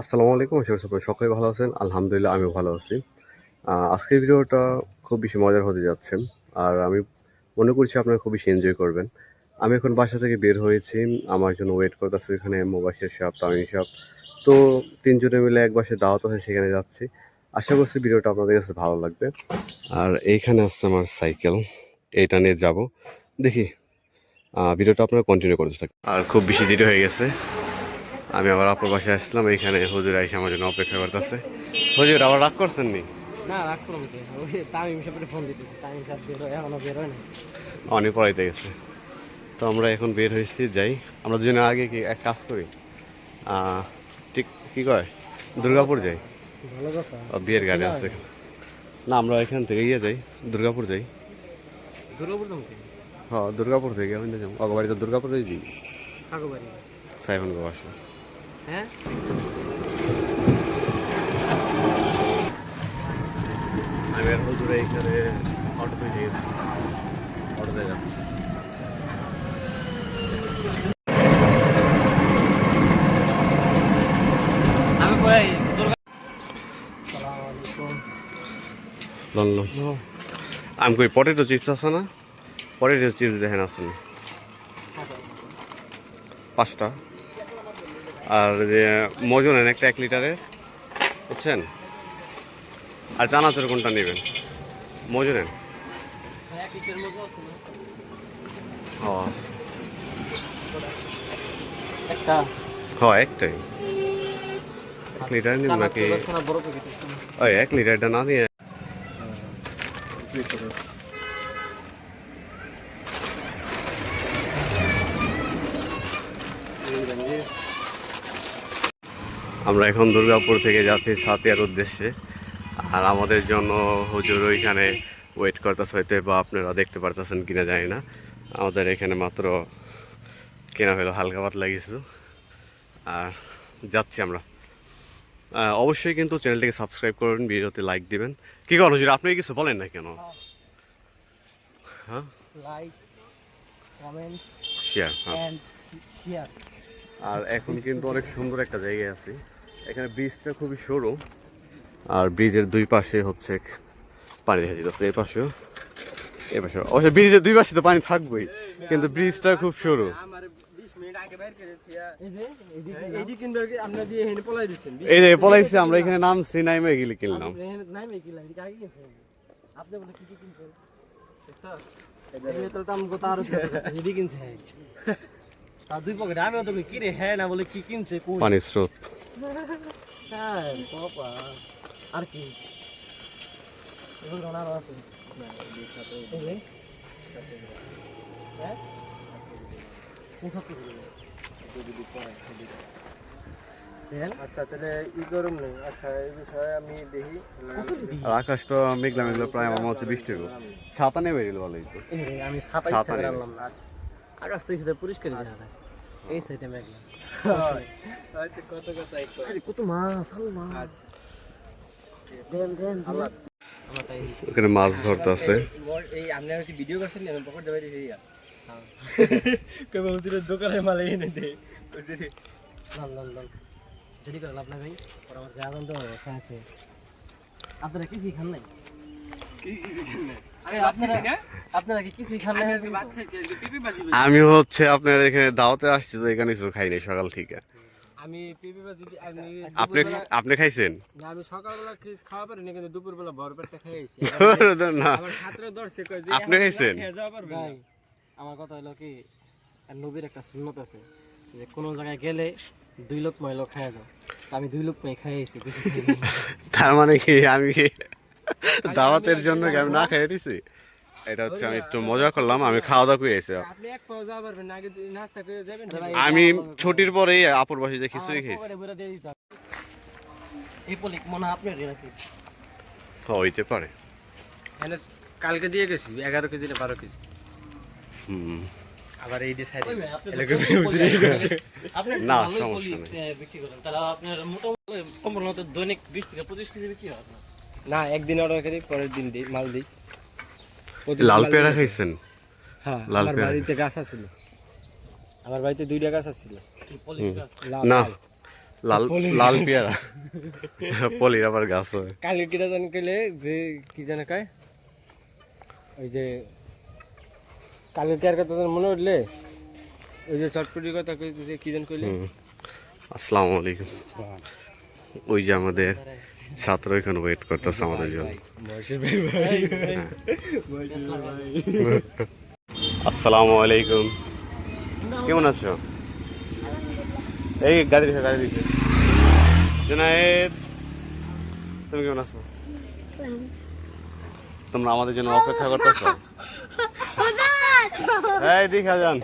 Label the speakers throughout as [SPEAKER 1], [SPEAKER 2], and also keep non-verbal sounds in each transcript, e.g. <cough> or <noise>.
[SPEAKER 1] আসসালামু আলাইকুম করি সবাই সকলে ভালো আছেন। আলহামদুলিল্লাহ, আমিও ভালো আছি। আজকের ভিডিওটা খুব বেশি মজার হতে যাচ্ছে আর আমি মনে করছি আপনারা খুব বেশি এনজয় করবেন। আমি এখন বাসা থেকে বের হয়েছি, আমার জন্য ওয়েট করতেছে এখানে মোবাইশের শপ তামিম শপ তো তিনজনে মিলে এক বাসে দাওয়াত আছে, সেখানে যাচ্ছি। আশা করছি ভিডিওটা আপনাদের কাছে ভালো লাগবে। আর এইখানে আসছে আমার সাইকেল এইটা নিয়ে যাব। দেখি ভিডিওটা আপনারা কন্টিনিউ করতে থাকুন আর খুব বেশি দেরি হয়ে গেছে। আমি আবার আপনার বাসায় আসলাম এখানে হুজুর আইসা আমার জন্য অপেক্ষা করতেছে। হুজুর আবার রাগ করছেন নি অনেক পড়াইতে গেছে। তো আমরা এখন বের হয়েছি যাই। আমরা দুজনে আগে কি এক কাজ করি? ঠিক কি কয়? দুর্গাপুর যাই। বিয়ের গাড়ি আছে। না আমরা এখান থেকে ইয়ে যাই দুর্গাপুর যাই।
[SPEAKER 2] দুর্গাপুর
[SPEAKER 1] হ্যাঁ দুর্গাপুর থেকে আমি যাব। অগবাড়ি তো দুর্গাপুরে যাই সাইফন গো আসো
[SPEAKER 2] হ্যাঁ?
[SPEAKER 1] আমি আর হুজুরে এখানে অটোতে যাই অটোতে যাচ্ছি
[SPEAKER 2] আমি কই দুর্গা আসসালামু আলাইকুম
[SPEAKER 1] লন্ডন আমি কই পটেটো চিপস আছে না? পটেটো চিপস দেখেন আছে না? পাঁচটা। আর যে মজু নেন একটা এক লিটারের বুঝছেন? আর চানাচুর কোনটা নেবেন? মজু নেন।
[SPEAKER 2] লিটার
[SPEAKER 1] হ্যাঁ একটাই। এক লিটার নিন নাকি? ওই এক লিটারটা না নিয়ে আমরা এখন দুর্গাপুর থেকে যাচ্ছি সাতিয়ার উদ্দেশ্যে। আর আমাদের জন্য হুজুর ওইখানে ওয়েট করতেছে হইতে বা আপনারা দেখতে পারতেছেন কিনা জানি না। আমাদের এখানে মাত্র কেনা হলো হালকা পাতলা কিছু। আর যাচ্ছি আমরা। অবশ্যই কিন্তু চ্যানেলটিকে সাবস্ক্রাইব করবেন ভিডিওতে লাইক দিবেন। কি করেন হুজুর আপনি কিছু বলেন না কেন? হ্যাঁ।
[SPEAKER 2] লাইক কমেন্ট
[SPEAKER 1] শেয়ার হ্যাঁ।
[SPEAKER 2] শেয়ার
[SPEAKER 1] আর এখন কিন্তু অনেক সুন্দর একটা জায়গায় আছি। এখানে ব্রিজটা খুবই সরু আর ব্রিজের দুই পাশে হচ্ছে পানি দেখা যেতেছে এই পাশেও এই পাশেও। অবশ্য ব্রিজের দুই পাশে তো পানি থাকবেই কিন্তু ব্রিজটা খুব সরু।
[SPEAKER 2] এই
[SPEAKER 1] রে পলাইছি আমরা এখানে নামছি নাইমে গেলে কিনলাম
[SPEAKER 2] হ্যাঁ
[SPEAKER 1] পানির স্রোত।
[SPEAKER 2] হ্যাঁ আর কি? আছে। হ্যাঁ? পঁচাত্তর
[SPEAKER 3] আচ্ছা তাহলে ই নেই। আচ্ছা এই বিষয়ে আমি দেখি।
[SPEAKER 1] মেঘলা মেঘলা প্রায় আমার মনে হচ্ছে বৃষ্টি হবে। ছাতা নেমে গেল ভালোই তো।
[SPEAKER 2] আমি ছাতা
[SPEAKER 1] ছাতা
[SPEAKER 2] ইচ্ছা করে না। আকাশ তো সাথে পরিষ্কার এই সাইডে মেঘলা।
[SPEAKER 3] হয়তো কত কথা
[SPEAKER 2] মাছ
[SPEAKER 3] আচ্ছা।
[SPEAKER 2] দেন দেন
[SPEAKER 1] ওখানে মাছ ধরতে আছে।
[SPEAKER 3] এই আপনি কি ভিডিও করছেন পকেট দেবাই দিছি <laughs> কবে হুজুরের দোকানে মাল এনে দে। হুজুরে
[SPEAKER 2] লন লন লন। দেরি করে লাভ নাই ভাই পর আমার যা আনন্দ আপনারা কিছুই খান নাই?
[SPEAKER 3] কি কিছু কেন
[SPEAKER 2] আরে আপনারা আপনারা কি কিছুই খান নাই?
[SPEAKER 3] আমি
[SPEAKER 1] হচ্ছে আপনার এখানে দাওয়াতে আসছি তো এখানে কিছু খাই নাই সকাল থেকে।
[SPEAKER 3] আমি পিপি ভাজি আমি
[SPEAKER 1] আপনি আপনি খাইছেন?
[SPEAKER 3] না, আমি সকালবেলা কিছু খাওয়া পারিনি কিন্তু দুপুরবেলা ভরপেটটা খেয়েছি <laughs>
[SPEAKER 1] না।
[SPEAKER 3] আমার ছাত্র ধরছে কই যে
[SPEAKER 1] আপনি খাইছেন?
[SPEAKER 2] আমার কথা হলো কি নবীর একটা সুন্নত আছে যে কোনো জায়গায় গেলে দুই লোক মহিলা খাওয়া যাও। আমি দুই লোক মাই খাইয়েছি <laughs>
[SPEAKER 1] তার মানে কি আমি দাওয়াতের জন্য কি আমি না খাই দিছি? এটা হচ্ছে আমি একটু মজা করলাম আমি খাওয়া দাওয়া করে এসে আমি ছুটির পরেই আপুর বাসে যে খিচুড়ি খেয়েছি।
[SPEAKER 2] মনে হয় আপনার নাকি?
[SPEAKER 1] হইতে পারে।
[SPEAKER 3] এনে কালকে দিয়ে গেছি এগারো কেজি না বারো কেজি। আবার এই দিয়ে সাইডে
[SPEAKER 2] আপনি
[SPEAKER 1] না, সমস্যা
[SPEAKER 2] পলি,
[SPEAKER 1] নাই।
[SPEAKER 2] এ, বিক্রি করেন। তাহলে আপনার মোটামুটি কম্বল দৈনিক বিশ থেকে পঁচিশ কেজি বিক্রি হয়
[SPEAKER 3] না একদিন অর্ডার করি পরের দিন দিই মাল দিই।
[SPEAKER 1] লাল পেয়ারা খাইছেন?
[SPEAKER 3] হ্যাঁ
[SPEAKER 1] লাল
[SPEAKER 3] আমার বাড়িতে গাছ আছিল। আমার বাড়িতে দুইটা গাছ আছিল। লাল,
[SPEAKER 1] না
[SPEAKER 3] লাল।
[SPEAKER 1] লাল লাল পেয়ারা। পলির আবার গাছ হয়।
[SPEAKER 3] কালকে কিটা জানি কইলে যে কি জানে কয় ওই যে কালকে কেয়ার কথা মনে উঠলে ওই যে চটপটির কথা কইতে যে কি জানি কইলে।
[SPEAKER 1] আসসালামু আলাইকুম। ওই যে আমাদের ছাত্র এখানে ওয়েট করতেছে আমাদের জন্য।
[SPEAKER 3] ভাই
[SPEAKER 1] আসসালামু আলাইকুম। কেমন আছো? এই গাড়ি দেখে গাড়ি দেখে। জুনায়েদ তুমি কেমন আছো? তোমরা আমাদের জন্য অপেক্ষা করতেছো? <laughs> এই দেখা যান।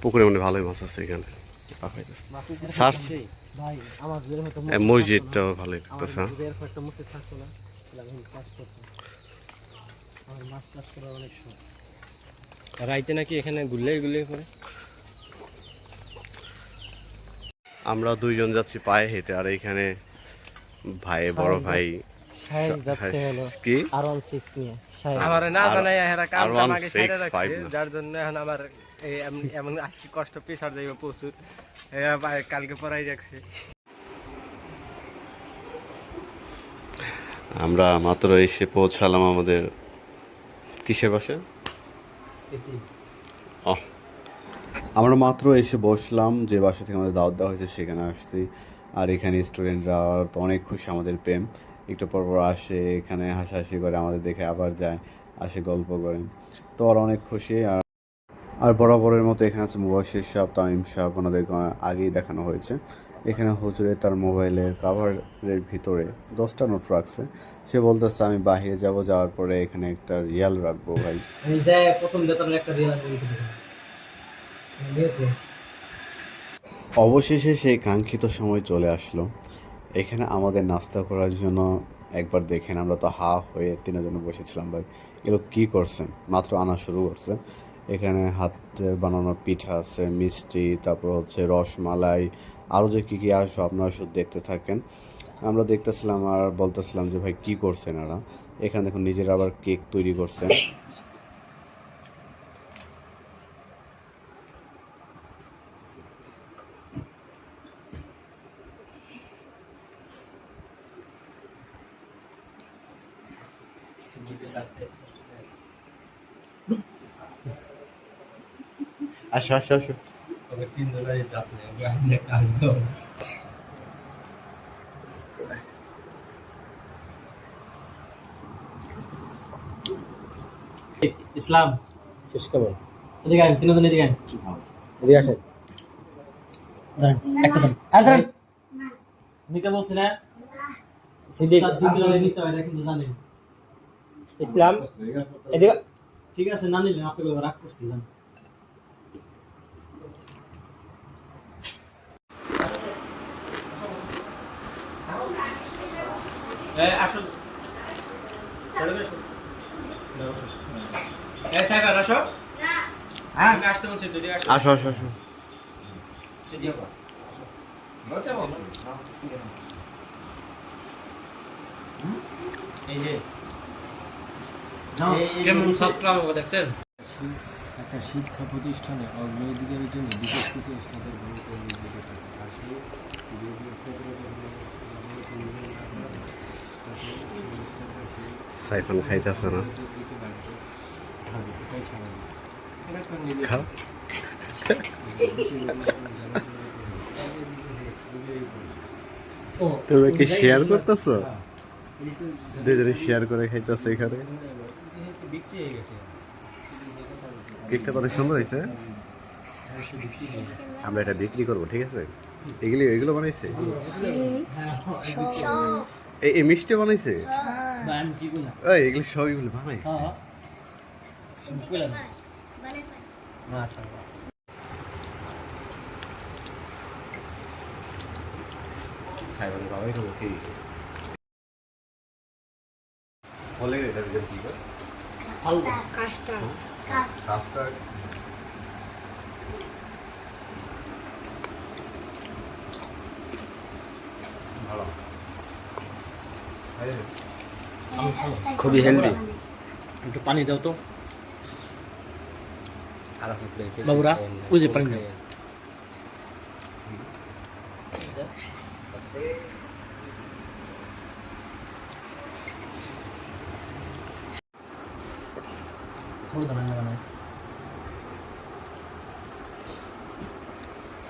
[SPEAKER 1] পুকুরে মনে ভালোই মাছ আছে এখানে। মসজিদটাও ভালোই লাগতেছে হ্যাঁ?
[SPEAKER 2] বের একটা মুখে থাকতো না তাহলে আমি কাজ করতাম আমার মাছ চাষ করার অনেক শখ।
[SPEAKER 3] রাইতে নাকি এখানে গুল্লে গুল্লে করে?
[SPEAKER 1] আমরা দুইজন যাচ্ছি পায়ে হেঁটে আর এখানে ভাই বড় ভাই
[SPEAKER 2] যাচ্ছে হলো
[SPEAKER 1] কি?
[SPEAKER 2] আর ওয়ান সিক্স নিয়ে।
[SPEAKER 3] আমার না জানাই এরা কাম
[SPEAKER 1] আর
[SPEAKER 3] কাম
[SPEAKER 1] one
[SPEAKER 3] আগে
[SPEAKER 1] six
[SPEAKER 3] ছেড়ে রাখছে যার জন্য এখন আমার এমন- কষ্ট যাইব প্রচুর। কালকে রাখছে
[SPEAKER 1] আমরা মাত্র এসে পৌঁছালাম আমাদের কিসের বাসে? ও আমরা মাত্র এসে বসলাম যে বাসা থেকে আমাদের দাওয়াত দেওয়া হয়েছে সেখানে আসছি। আর এখানে স্টুডেন্টরা তো অনেক খুশি আমাদের প্রেম। একটু পর পর আসে এখানে হাসাহাসি করে আমাদের দেখে আবার যায় আসে গল্প করে। তো ওরা অনেক খুশি। আর আর বরাবরের মতো এখানে আছে মুবাসির সাহেব তামিম সাহেব ওনাদেরকে আগেই দেখানো হয়েছে। এখানে হুজুরে তার মোবাইলের কাভারের ভিতরে দশটা নোট রাখছে। সে বলতেছে আমি বাহিরে যাব যাওয়ার পরে এখানে একটা রিয়াল রাখব ভাই।
[SPEAKER 2] প্রথম একটা রিয়াল
[SPEAKER 1] অবশেষে সেই কাঙ্ক্ষিত সময় চলে আসলো। এখানে আমাদের নাস্তা করার জন্য একবার দেখেন আমরা তো হা হয়ে তিনজন বসেছিলাম ভাই। এগুলো কী করছেন মাত্র আনা শুরু করছে। এখানে হাতের বানানো পিঠা আছে মিষ্টি তারপর হচ্ছে রসমালাই আরও যে কী কী আসবে আপনারা শুধু দেখতে থাকেন। আমরা দেখতেছিলাম আর বলতেছিলাম যে, ভাই, কী করছেন এরা? এখানে দেখুন, নিজেরা আবার কেক তৈরি করছেন। আসো আসো আসো।
[SPEAKER 4] তবে তিন জনের ডাকলে আমি একটা আসব
[SPEAKER 2] ইসলাম
[SPEAKER 3] শেষ কেমন
[SPEAKER 2] এদিকে আয় তিনজন এদিকে আয়
[SPEAKER 3] এদিকে আসেন
[SPEAKER 2] দাঁড়ান একটা দাঁড়ান আর দাঁড়ান নিতে বলছি না
[SPEAKER 3] সিদ্দিক
[SPEAKER 2] উস্তাদ দিতে হলে নিতে হয় এটা কিন্তু জানেন
[SPEAKER 3] ইসলাম এদিকে
[SPEAKER 2] ঠিক আছে না নিলেন আপনাকে রাগ করছি জান
[SPEAKER 3] আসুন। এই সাহেব আসো। হ্যাঁ। আসতে বলছি দুদিকে আসো।
[SPEAKER 1] আসো আসো আসো।
[SPEAKER 3] এই যে। কেমন দেখছেন?
[SPEAKER 4] একটা শিক্ষা প্রতিষ্ঠানে অগ্রগতির জন্য বিশেষ কিছু থাকে আর সেই
[SPEAKER 1] সাইফান খাইতেছে না। খাও। তুমি কি শেয়ার করতেছো? দুজনে শেয়ার করে খাইতেছে এখানে।
[SPEAKER 4] বিক্রি হয়ে গেছে।
[SPEAKER 1] কেকটা তো অনেক সুন্দর হয়েছে। আমরা এটা বিক্রি করব ঠিক আছে? এগুলি এগুলো বানাইছে? এই এই মিষ্টি বানাইছে?
[SPEAKER 2] কি
[SPEAKER 1] এই এগুলি সব এগুলো বানাইছে?
[SPEAKER 2] হ্যাঁ।
[SPEAKER 1] বাবাই তো খেয়ে ফলে এটা কি
[SPEAKER 5] কাস্টার্ড
[SPEAKER 1] কাস্টার্ড ভালো খাইয়ে
[SPEAKER 3] খুবই healthy।
[SPEAKER 2] একটু পানি দাও তো বাবুরা, ওই যে পানি দাও।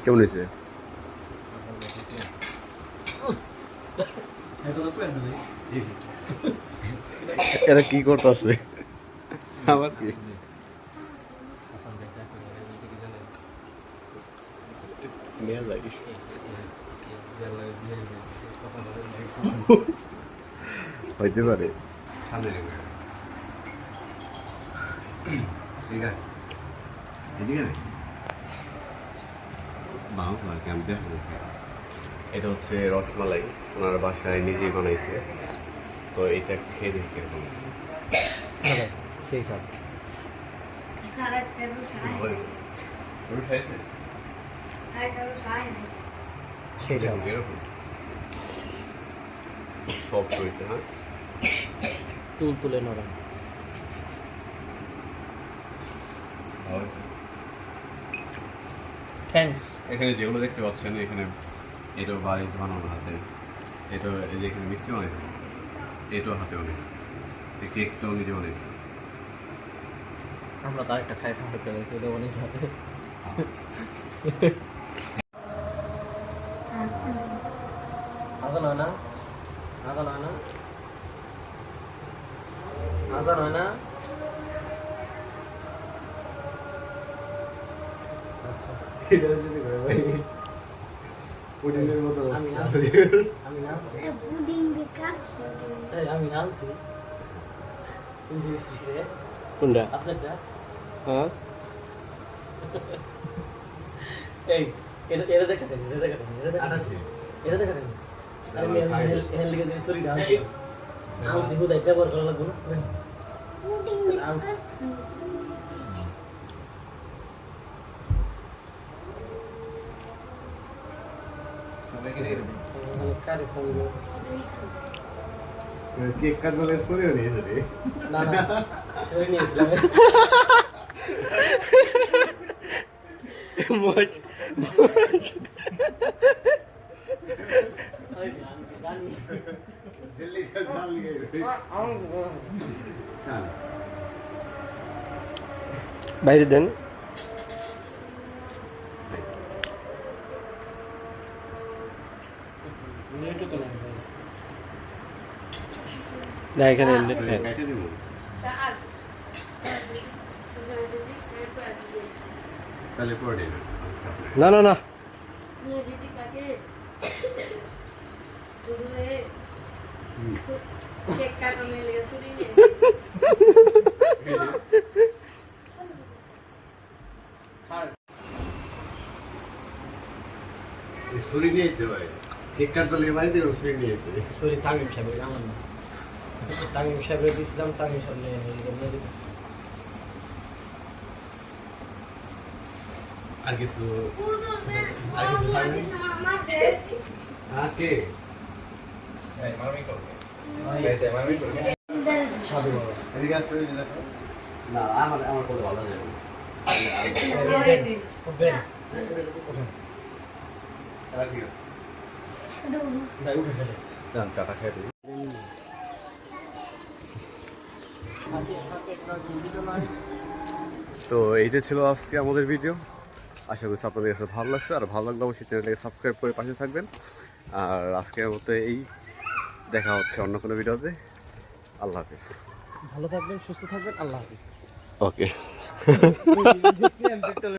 [SPEAKER 1] কেমন হয়েছে? এরা কি করতেছে? আবার কি? হইতে পারে। ঠিক আছে এদিকে নাকি বাউ আর কি আমি দেখব এটা হচ্ছে রসমালাই। ওনার বাসায় নিজেই বানাইছে। তো এটা খেয়ে দেখি কীরকম।
[SPEAKER 2] সেই সব। সেই সব।
[SPEAKER 1] সফট হয়েছে হ্যাঁ?
[SPEAKER 2] তুল তুলে নরম। থ্যাঙ্কস
[SPEAKER 1] এখানে যেগুলো দেখতে পাচ্ছেন এখানে এটাও বাড়িতে বানানো হাতে। এটা এই যে এখানে মিষ্টি বানাইছে এটাও হাতে বানাইছে। এই কেকটাও নিজে বানাইছে।
[SPEAKER 2] আমরা তো আরেকটা খাই খাওয়াতে পেরেছি এটা অনেক আজান হয় না আজান হয় না আজান হয় না আচ্ছা আমি আনছি আমি আনছি
[SPEAKER 5] পুডিং বেকার
[SPEAKER 2] আমি আনছি
[SPEAKER 3] কোনটা?
[SPEAKER 2] আপনারটা
[SPEAKER 3] হ্যাঁ?
[SPEAKER 2] এই এটা এটা দেখা এটা দেখা এটা দেখা এটা দেখা আমি হেল লিখে যে সরি আনছি আনছি হুদাই ব্যবহার করা লাগবে না?
[SPEAKER 5] পুডিং বেকার
[SPEAKER 1] কেক কাট বলে সরিয়ে নিয়ে যাবে?
[SPEAKER 2] না না সরিয়ে নিয়েছিলাম
[SPEAKER 1] মোট মোট
[SPEAKER 3] বাইরে দেন। না এখানে
[SPEAKER 1] তাহলে পড়ে
[SPEAKER 3] না না না।
[SPEAKER 5] ছুরি নিয়ে
[SPEAKER 1] যেতে হয়। কেক কাট বলে বাড়িতে ছুরি নিয়ে যেতে
[SPEAKER 2] সরি তামিম সাহেব আমার না। তামিম সাহেবের দিয়েছিলাম তামিম সাহেব নিয়ে নিয়ে নিয়ে দিয়েছি
[SPEAKER 1] আর কিছু?
[SPEAKER 5] আর কিছু
[SPEAKER 1] হ্যাঁ কে?
[SPEAKER 2] সাধু বাবা।
[SPEAKER 1] এদিকে আসতে না আমার আমার কোনো ভালো যাবে না।
[SPEAKER 2] উঠে ফেলে
[SPEAKER 1] চাটা খেয়ে দিই তো এইটা ছিল আজকে আমাদের ভিডিও আশা করছি আপনাদের কাছে ভালো লাগছে। আর ভালো লাগলে অবশ্যই চ্যানেলটাকে সাবস্ক্রাইব করে পাশে থাকবেন। আর আজকের মতো এই দেখা হচ্ছে অন্য কোনো ভিডিওতে আল্লাহ হাফিজ।
[SPEAKER 2] ভালো থাকবেন সুস্থ থাকবেন আল্লাহ হাফিজ।
[SPEAKER 1] ওকে <laughs>